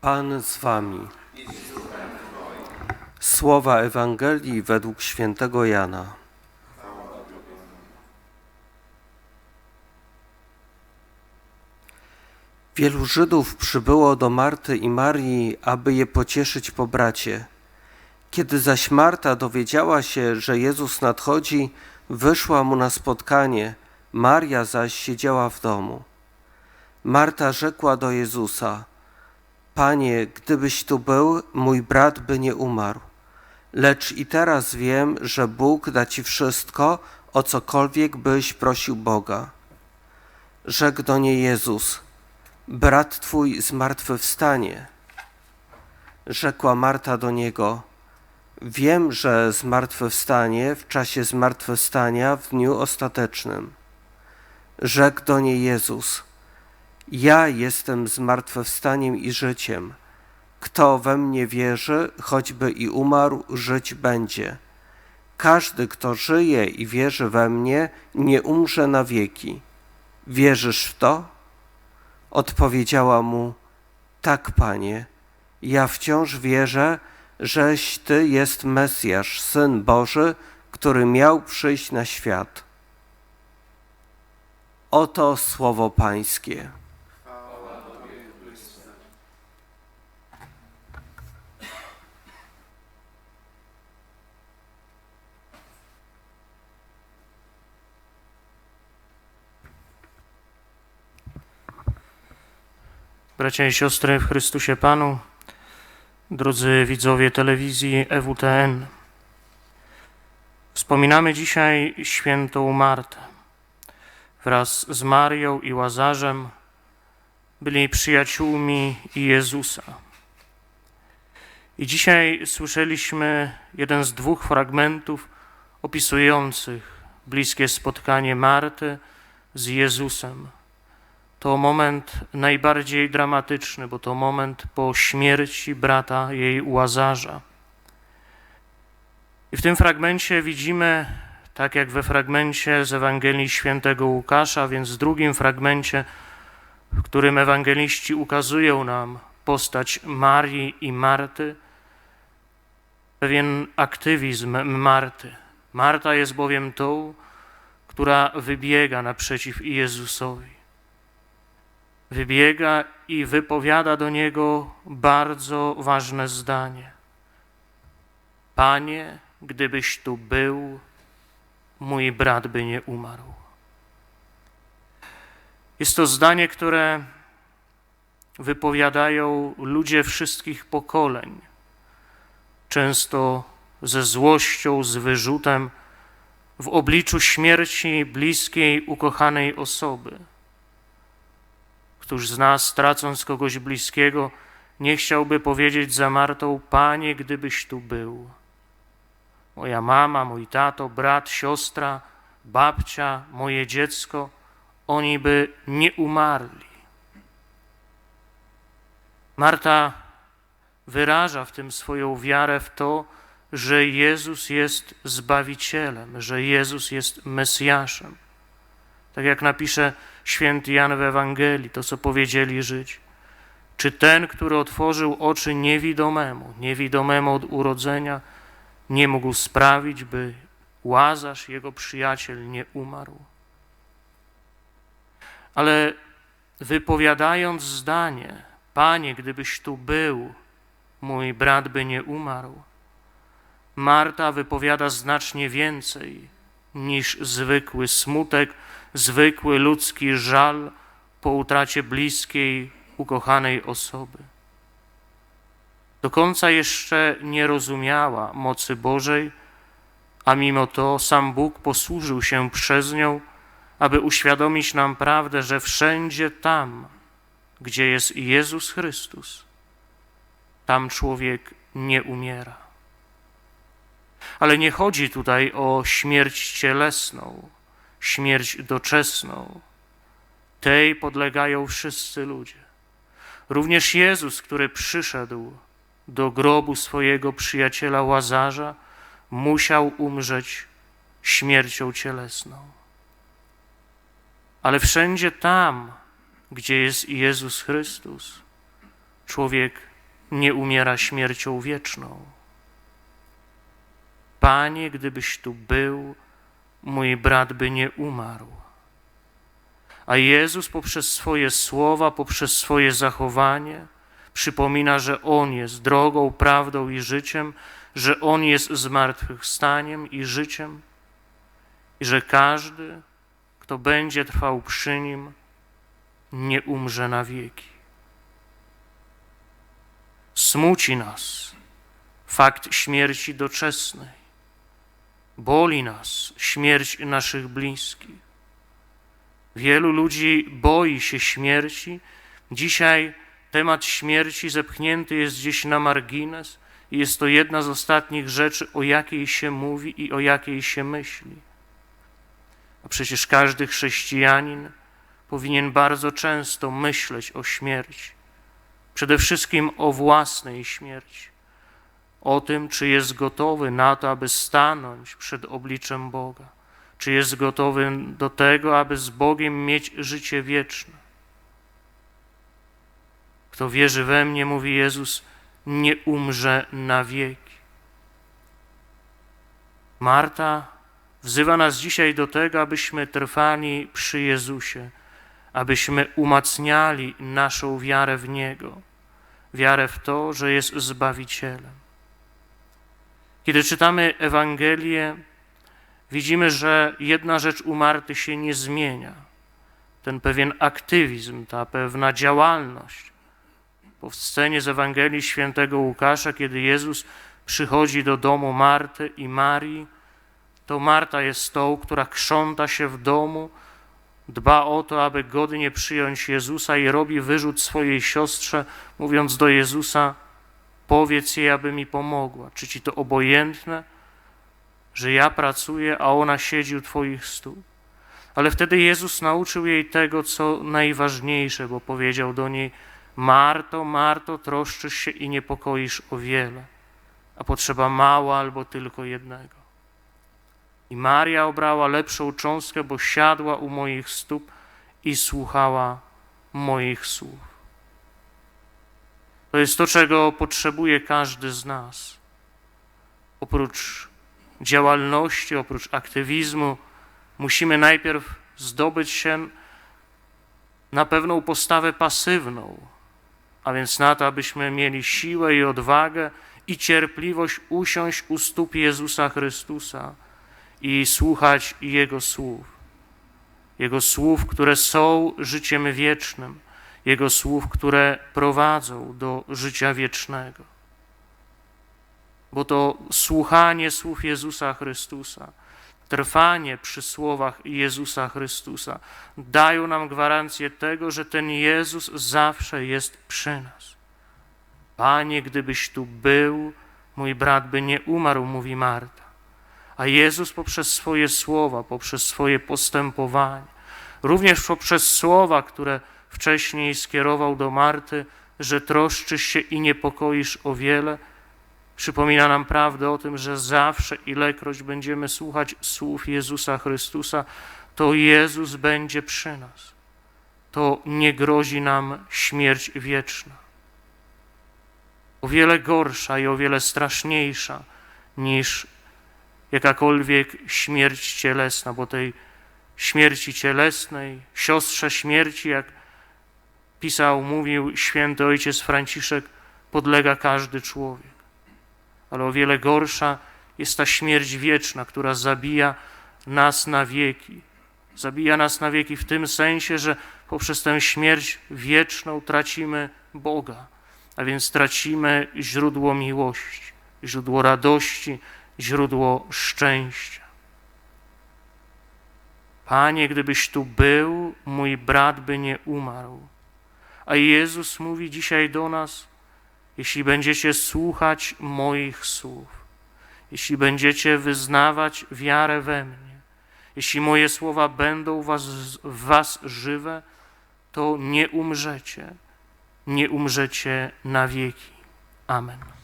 Pan z wami. Słowa Ewangelii według świętego Jana. Wielu Żydów przybyło do Marty i Marii, aby je pocieszyć po bracie. Kiedy zaś Marta dowiedziała się, że Jezus nadchodzi, wyszła mu na spotkanie, Maria zaś siedziała w domu. Marta rzekła do Jezusa: Panie, gdybyś tu był, mój brat by nie umarł. Lecz i teraz wiem, że Bóg da ci wszystko, o cokolwiek byś prosił Boga. Rzekł do niej Jezus: Brat twój zmartwychwstanie. Rzekła Marta do niego: Wiem, że zmartwychwstanie w czasie zmartwychwstania w dniu ostatecznym. Rzekł do niej Jezus: Ja jestem zmartwychwstaniem i życiem. Kto we mnie wierzy, choćby i umarł, żyć będzie. Każdy, kto żyje i wierzy we mnie, nie umrze na wieki. Wierzysz w to? Odpowiedziała mu: Tak, panie, ja wciąż wierzę, żeś ty jest Mesjasz, syn Boży, który miał przyjść na świat. Oto słowo Pańskie. Bracia i siostry w Chrystusie Panu, drodzy widzowie telewizji EWTN, wspominamy dzisiaj świętą Martę. Wraz z Marią i Łazarzem byli przyjaciółmi Jezusa. I dzisiaj słyszeliśmy jeden z dwóch fragmentów opisujących bliskie spotkanie Marty z Jezusem to moment najbardziej dramatyczny, bo to moment po śmierci brata jej Łazarza. I w tym fragmencie widzimy, tak jak we fragmencie z Ewangelii Świętego Łukasza, więc w drugim fragmencie, w którym ewangeliści ukazują nam postać Marii i Marty, pewien aktywizm Marty. Marta jest bowiem tą, która wybiega naprzeciw Jezusowi wybiega i wypowiada do niego bardzo ważne zdanie. Panie, gdybyś tu był, mój brat by nie umarł. Jest to zdanie, które wypowiadają ludzie wszystkich pokoleń, często ze złością, z wyrzutem w obliczu śmierci bliskiej, ukochanej osoby. Któż z nas, tracąc kogoś bliskiego, nie chciałby powiedzieć za Martą: Panie, gdybyś tu był. Moja mama, mój tato, brat, siostra, babcia, moje dziecko, oni by nie umarli. Marta wyraża w tym swoją wiarę w to, że Jezus jest Zbawicielem, że Jezus jest Mesjaszem. Tak jak napisze święty Jan w Ewangelii, to co powiedzieli żyć. Czy ten, który otworzył oczy niewidomemu, niewidomemu od urodzenia, nie mógł sprawić, by Łazarz, jego przyjaciel, nie umarł? Ale wypowiadając zdanie, Panie, gdybyś tu był, mój brat by nie umarł, Marta wypowiada znacznie więcej niż zwykły smutek, zwykły ludzki żal po utracie bliskiej, ukochanej osoby. Do końca jeszcze nie rozumiała mocy Bożej, a mimo to sam Bóg posłużył się przez nią, aby uświadomić nam prawdę, że wszędzie tam, gdzie jest Jezus Chrystus, tam człowiek nie umiera. Ale nie chodzi tutaj o śmierć cielesną, śmierć doczesną. Tej podlegają wszyscy ludzie. Również Jezus, który przyszedł do grobu swojego przyjaciela Łazarza, musiał umrzeć śmiercią cielesną. Ale wszędzie tam, gdzie jest Jezus Chrystus, człowiek nie umiera śmiercią wieczną. Panie, gdybyś tu był, mój brat by nie umarł. A Jezus poprzez swoje słowa, poprzez swoje zachowanie przypomina, że On jest drogą, prawdą i życiem, że On jest zmartwychwstaniem i życiem i że każdy, kto będzie trwał przy Nim, nie umrze na wieki. Smuci nas fakt śmierci doczesnej, boli nas śmierć naszych bliskich. Wielu ludzi boi się śmierci. Dzisiaj temat śmierci zepchnięty jest gdzieś na margines i jest to jedna z ostatnich rzeczy, o jakiej się mówi i o jakiej się myśli. A przecież każdy chrześcijanin powinien bardzo często myśleć o śmierci. Przede wszystkim o własnej śmierci. O tym, czy jest gotowy na to, aby stanąć przed obliczem Boga. Czy jest gotowy do tego, aby z Bogiem mieć życie wieczne. Kto wierzy we mnie, mówi Jezus, nie umrze na wieki. Marta wzywa nas dzisiaj do tego, abyśmy trwali przy Jezusie, abyśmy umacniali naszą wiarę w Niego, wiarę w to, że jest Zbawicielem. Kiedy czytamy Ewangelię, widzimy, że jedna rzecz u Marty się nie zmienia. Ten pewien aktywizm, ta pewna działalność. Bo w scenie z Ewangelii świętego Łukasza, kiedy Jezus przychodzi do domu Marty i Marii, to Marta jest tą, która krząta się w domu, dba o to, aby godnie przyjąć Jezusa i robi wyrzut swojej siostrze, mówiąc do Jezusa: Powiedz jej, aby mi pomogła. Czy ci to obojętne, że ja pracuję, a ona siedzi u Twoich stóp? Ale wtedy Jezus nauczył jej tego, co najważniejsze, bo powiedział do niej: Marto, Marto, troszczysz się i niepokoisz o wiele, a potrzeba mało albo tylko jednego. I Maria obrała lepszą cząstkę, bo siadła u moich stóp i słuchała moich słów. To jest to, czego potrzebuje każdy z nas. Oprócz działalności, oprócz aktywizmu, musimy najpierw zdobyć się na pewną postawę pasywną, a więc na to, abyśmy mieli siłę i odwagę i cierpliwość usiąść u stóp Jezusa Chrystusa i słuchać Jego słów. Jego słów, które są życiem wiecznym, Jego słów, które prowadzą do życia wiecznego. Bo to słuchanie słów Jezusa Chrystusa, trwanie przy słowach Jezusa Chrystusa dają nam gwarancję tego, że ten Jezus zawsze jest przy nas. Panie, gdybyś tu był, mój brat by nie umarł, mówi Marta. A Jezus poprzez swoje słowa, poprzez swoje postępowanie, również poprzez słowa, które wcześniej skierował do Marty, że troszczysz się i niepokoisz o wiele, przypomina nam prawdę o tym, że zawsze, ilekroć będziemy słuchać słów Jezusa Chrystusa, to Jezus będzie przy nas. To nie grozi nam śmierć wieczna. O wiele gorsza i o wiele straszniejsza niż jakakolwiek śmierć cielesna, bo tej śmierci cielesnej, siostrze śmierci, jak pisał, mówił święty ojciec Franciszek, podlega każdy człowiek. Ale o wiele gorsza jest ta śmierć wieczna, która zabija nas na wieki. Zabija nas na wieki w tym sensie, że poprzez tę śmierć wieczną tracimy Boga, a więc tracimy źródło miłości, źródło radości, źródło szczęścia. Panie, gdybyś tu był, mój brat by nie umarł. A Jezus mówi dzisiaj do nas: Jeśli będziecie słuchać moich słów, jeśli będziecie wyznawać wiarę we mnie, jeśli moje słowa będą was, w was żywe, to nie umrzecie, nie umrzecie na wieki. Amen.